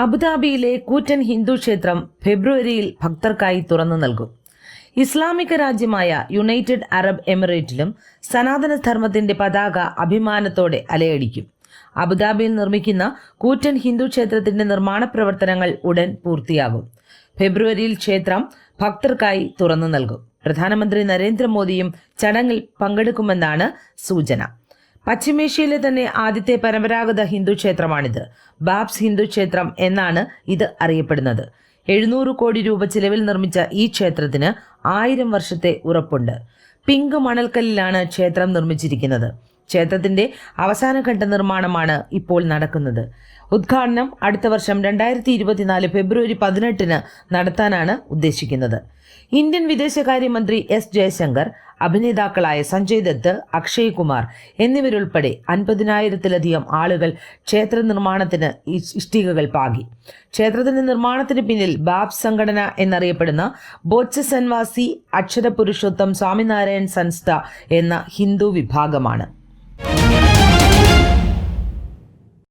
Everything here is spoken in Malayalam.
അബുദാബിയിലെ കൂറ്റൻ ഹിന്ദു ക്ഷേത്രം ഫെബ്രുവരിയിൽ ഭക്തർക്കായി തുറന്നു നൽകും. ഇസ്ലാമിക രാജ്യമായ യുണൈറ്റഡ് അറബ് എമിറേറ്റിലും സനാതന ധർമ്മത്തിന്റെ പതാക അഭിമാനത്തോടെ അലയടിക്കും. അബുദാബിയിൽ നിർമ്മിക്കുന്ന കൂറ്റൻ ഹിന്ദു ക്ഷേത്രത്തിന്റെ നിർമ്മാണ പ്രവർത്തനങ്ങൾ ഉടൻ പൂർത്തിയാകും. ഫെബ്രുവരിയിൽ ക്ഷേത്രം ഭക്തർക്കായി തുറന്നു നൽകും. പ്രധാനമന്ത്രി നരേന്ദ്രമോദിയും ചടങ്ങിൽ പങ്കെടുക്കുമെന്നാണ് സൂചന. പശ്ചിമേഷ്യയിലെ തന്നെ ആദ്യത്തെ പരമ്പരാഗത ഹിന്ദു ക്ഷേത്രമാണിത്. ബാബ്സ് ഹിന്ദു ക്ഷേത്രം എന്നാണ് ഇത് അറിയപ്പെടുന്നത്. എഴുന്നൂറ് കോടി രൂപ ചിലവിൽ നിർമ്മിച്ച ഈ ക്ഷേത്രത്തിന് ആയിരം വർഷത്തെ ഉറപ്പുണ്ട്. പിങ്ക് മണൽക്കല്ലിലാണ് ക്ഷേത്രം നിർമ്മിച്ചിരിക്കുന്നത്. ക്ഷേത്രത്തിന്റെ അവസാനഘട്ട നിർമ്മാണമാണ് ഇപ്പോൾ നടക്കുന്നത്. ഉദ്ഘാടനം അടുത്ത വർഷം രണ്ടായിരത്തി ഇരുപത്തിനാല് ഫെബ്രുവരി പതിനെട്ടിന് നടത്താനാണ് ഉദ്ദേശിക്കുന്നത്. ഇന്ത്യൻ വിദേശകാര്യമന്ത്രി എസ് ജയശങ്കർ അഭിനേതാക്കളായ സഞ്ജയ് ദത്ത് അക്ഷയ് കുമാർ എന്നിവരുൾപ്പെടെ അൻപതിനായിരത്തിലധികം ആളുകൾ ക്ഷേത്ര നിർമ്മാണത്തിന് ഇഷ്ടികകൾ പാകി. ക്ഷേത്രത്തിന്റെ നിർമ്മാണത്തിന് പിന്നിൽ ബാബ് സംഘടന എന്നറിയപ്പെടുന്ന ബോച്ചസൻവാസി അക്ഷര പുരുഷോത്തം സ്വാമിനാരായൺ സൻസ്ഥ എന്ന ഹിന്ദു വിഭാഗമാണ്.